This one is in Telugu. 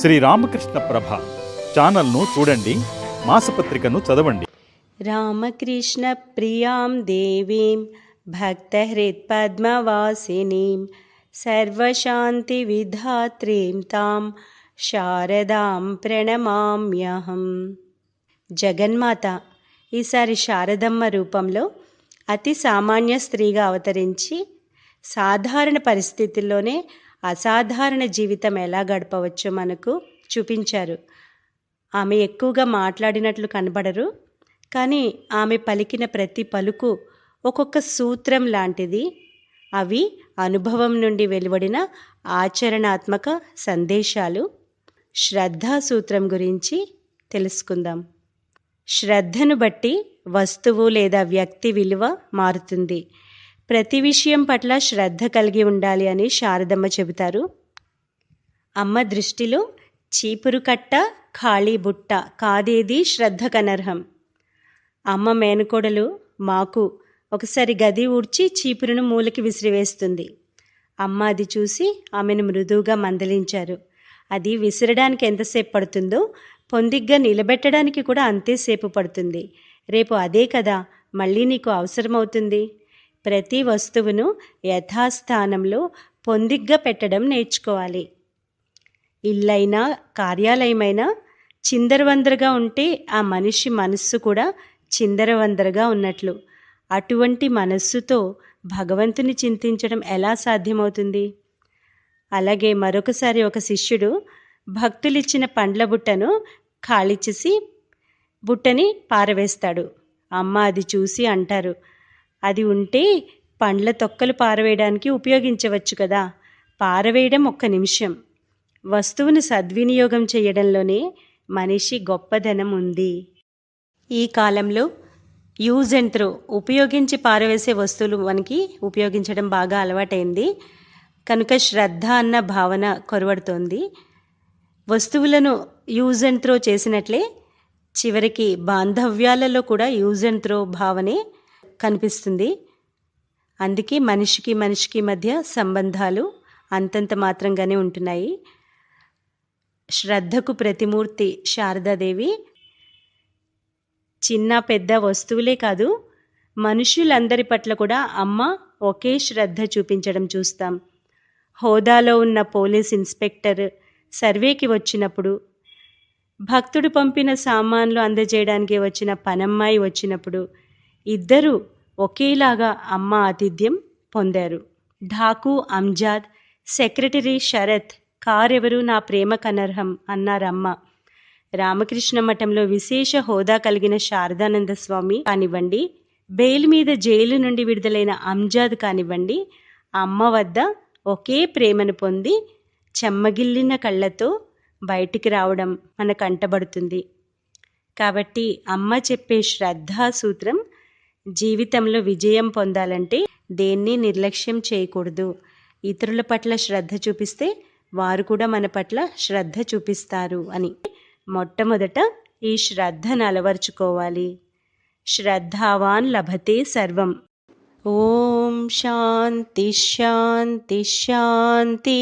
శ్రీ రామకృష్ణ ప్రభ ఛానల్ను చూడండి మాసపత్రికను చదవండి. రామకృష్ణ ప్రియాం దేవీం భక్తహృత్పద్మవాసినీం సర్వశాంతి విధాత్రీం తాం శారదాం ప్రణమామ్యహం. జగన్మాత ఈసారి శారదమ్మ రూపంలో అతి సామాన్య స్త్రీగా అవతరించి సాధారణ పరిస్థితుల్లోనే అసాధారణ జీవితం ఎలా గడపవచ్చో మనకు చూపించారు. ఆమె ఎక్కువగా మాట్లాడినట్లు కనబడరు కానీ ఆమె పలికిన ప్రతి పలుకు ఒక్కొక్క సూత్రం లాంటిది. అవి అనుభవం నుండి వెలువడిన ఆచరణాత్మక సందేశాలు. శ్రద్ధా సూత్రం గురించి తెలుసుకుందాం. శ్రద్ధను బట్టి వస్తువు లేదా వ్యక్తి విలువ మారుతుంది. ప్రతి విషయం పట్ల శ్రద్ధ కలిగి ఉండాలి అని శారదమ్మ చెబుతారు. అమ్మ దృష్టిలో చీపురు కట్ట ఖాళీ బుట్ట కాదేది శ్రద్ధ కనర్హం. అమ్మ మేనకోడలు మాకు ఒకసారి గది ఊడ్చి చీపురును మూలకి విసిరివేస్తుంది. అమ్మ అది చూసి ఆమెను మృదువుగా మందలించారు. అది విసిరడానికి ఎంతసేపు పడుతుందో పొందిగ్గా నిలబెట్టడానికి కూడా అంతేసేపు పడుతుంది. రేపు అదే కదా మళ్ళీ నీకు అవసరమవుతుంది. ప్రతి వస్తువును యథాస్థానంలో పొందిగ్గా పెట్టడం నేర్చుకోవాలి. ఇల్లైనా కార్యాలయమైనా చిందరవందరగా ఉంటే ఆ మనిషి మనస్సు కూడా చిందరవందరగా ఉన్నట్లు. అటువంటి మనస్సుతో భగవంతుని చింతించడం ఎలా సాధ్యమవుతుంది? అలాగే మరొకసారి ఒక శిష్యుడు భక్తులిచ్చిన పండ్ల బుట్టను ఖాళీ చేసి బుట్టని పారవేస్తాడు. అమ్మ అది చూసి అంటారు అది ఉంటే పండ్ల తొక్కలు పారవేయడానికి ఉపయోగించవచ్చు కదా. పారవేయడం ఒక్క నిమిషం. వస్తువును సద్వినియోగం చేయడంలోనే మనిషి గొప్పదనం ఉంది. ఈ కాలంలో యూజ్ అండ్ త్రో ఉపయోగించి పారవేసే వస్తువులు మనకి ఉపయోగించడం బాగా అలవాటైంది. కనుక శ్రద్ధ అన్న భావన కొరవడుతోంది. వస్తువులను యూజ్ అండ్ త్రో చేసినట్లే చివరికి బాంధవ్యాలలో కూడా యూజ్ అండ్ త్రో భావనే కనిపిస్తుంది. అందుకే మనిషికి మనిషికి మధ్య సంబంధాలు అంతంత మాత్రంగానే ఉంటున్నాయి. శ్రద్ధకు ప్రతిమూర్తి శారదాదేవి. చిన్న పెద్ద వస్తువులే కాదు మనుషులందరి పట్ల కూడా అమ్మ ఒకే శ్రద్ధ చూపించడం చూస్తాం. హోదాలో ఉన్న పోలీస్ ఇన్స్పెక్టర్ సర్వేకి వచ్చినప్పుడు భక్తుడు పంపిన సామాన్లు అందజేయడానికి వచ్చిన పనమ్మాయి వచ్చినప్పుడు ఇద్దరూ ఒకేలాగా అమ్మ ఆతిథ్యం పొందారు. ఢాకు అంజాద్ సెక్రటరీ శరత్ కారెవరు నా ప్రేమ కనర్హం అన్నారమ్మ రామకృష్ణ మఠంలో విశేష హోదా కలిగిన శారదానంద స్వామి కానివ్వండి బెయిల్ మీద జైలు నుండి విడుదలైన అంజాద్ కానివ్వండి అమ్మ వద్ద ఒకే ప్రేమను పొంది చెమ్మగిల్లిన కళ్ళతో బయటికి రావడం మన కంటబడుతుంది. కాబట్టి అమ్మ చెప్పే శ్రద్ధా సూత్రం జీవితంలో విజయం పొందాలంటే దేన్ని నిర్లక్ష్యం చేయకూడదు. ఇతరుల పట్ల శ్రద్ధ చూపిస్తే వారు కూడా మన పట్ల శ్రద్ధ చూపిస్తారు అని మొట్టమొదట ఈ శ్రద్ధను అలవర్చుకోవాలి. శ్రద్ధావాన్ లభతే సర్వం. ఓం శాంతి శాంతి శాంతి.